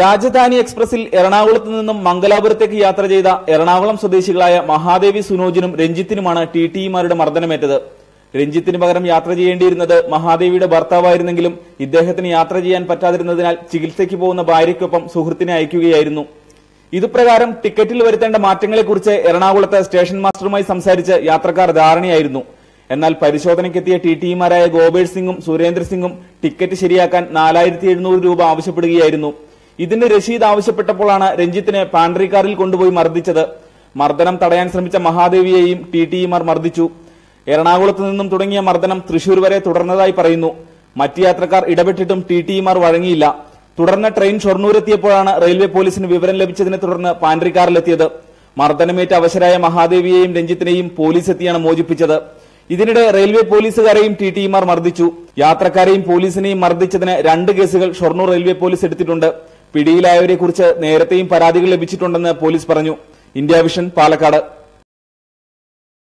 രാജധാനി എക്സ്പ്രസിൽ എറണാകുളത്ത് നിന്നും മംഗലാപുരത്തേക്ക് യാത്ര ചെയ്ത എറണാകുളം സ്വദേശികളായ മഹാദേവി സുനോജിനും രഞ്ജിത്തിനുമാണ് ടി ടിമാരുടെ മർദ്ദനമേറ്റത്. രഞ്ജിത്തിന് പകരം യാത്ര ചെയ്യേണ്ടിയിരുന്നത് മഹാദേവിയുടെ ഭർത്താവായിരുന്നെങ്കിലും ഇദ്ദേഹത്തിന് യാത്ര ചെയ്യാൻ പറ്റാതിരുന്നതിനാൽ ചികിത്സയ്ക്ക് പോകുന്ന ഭാര്യയ്ക്കൊപ്പം സുഹൃത്തിനെ അയക്കുകയായിരുന്നു. ഇതുപ്രകാരം ടിക്കറ്റിൽ വരുത്തേണ്ട മാറ്റങ്ങളെക്കുറിച്ച് എറണാകുളത്ത് സ്റ്റേഷൻ മാസ്റ്ററുമായി സംസാരിച്ച് യാത്രക്കാർ ധാരണയായിരുന്നു. എന്നാൽ പരിശോധനയ്ക്കെത്തിയ ടി ടിമാരായ ഗോപേഷ് സിംഗും സുരേന്ദ്ര സിംഗും ടിക്കറ്റ് ശരിയാക്കാൻ നാലായിരത്തി എഴുന്നൂറ് രൂപ ആവശ്യപ്പെടുകയായിരുന്നു. ഇതിന് രശീദ് ആവശ്യപ്പെട്ടപ്പോഴാണ് രഞ്ജിത്തിനെ പാൻട്രി കാറിൽ കൊണ്ടുപോയി മർദ്ദിച്ചത്. മർദ്ദനം തടയാൻ ശ്രമിച്ച മഹാദേവിയെയും ടി ടിമാർ മർദ്ദിച്ചു. എറണാകുളത്ത് നിന്നും തുടങ്ങിയ മർദ്ദനം തൃശൂർ വരെ തുടർന്നതായി പറയുന്നു. മറ്റ് യാത്രക്കാർ ഇടപെട്ടിട്ടും ടി ടിമാർ വഴങ്ങിയില്ല. തുടർന്ന് ട്രെയിൻ ഷൊർണൂരെത്തിയപ്പോഴാണ് റെയിൽവേ പോലീസിന് വിവരം ലഭിച്ചതിനെ തുടർന്ന് പാൻട്രി കാറിലെത്തിയത്. മർദ്ദനമേറ്റ അവശരായ മഹാദേവിയെയും രഞ്ജിത്തിനെയും പോലീസ് എത്തിയാണ് മോചിപ്പിച്ചത്. ഇതിനിടെ റെയിൽവേ പോലീസുകാരെയും ടി ടിമാർ മർദ്ദിച്ചു. യാത്രക്കാരെയും പോലീസിനെയും മർദ്ദിച്ചതിന് രണ്ട് കേസുകൾ ഷൊർണൂർ റെയിൽവേ പോലീസ് എടുത്തിട്ടുണ്ട്. പിടിയിലായവരെ കുറിച്ച് നേരത്തെയും പരാതികൾ ലഭിച്ചിട്ടുണ്ടെന്ന് പോലീസ് പറഞ്ഞു. India vision Palakkad.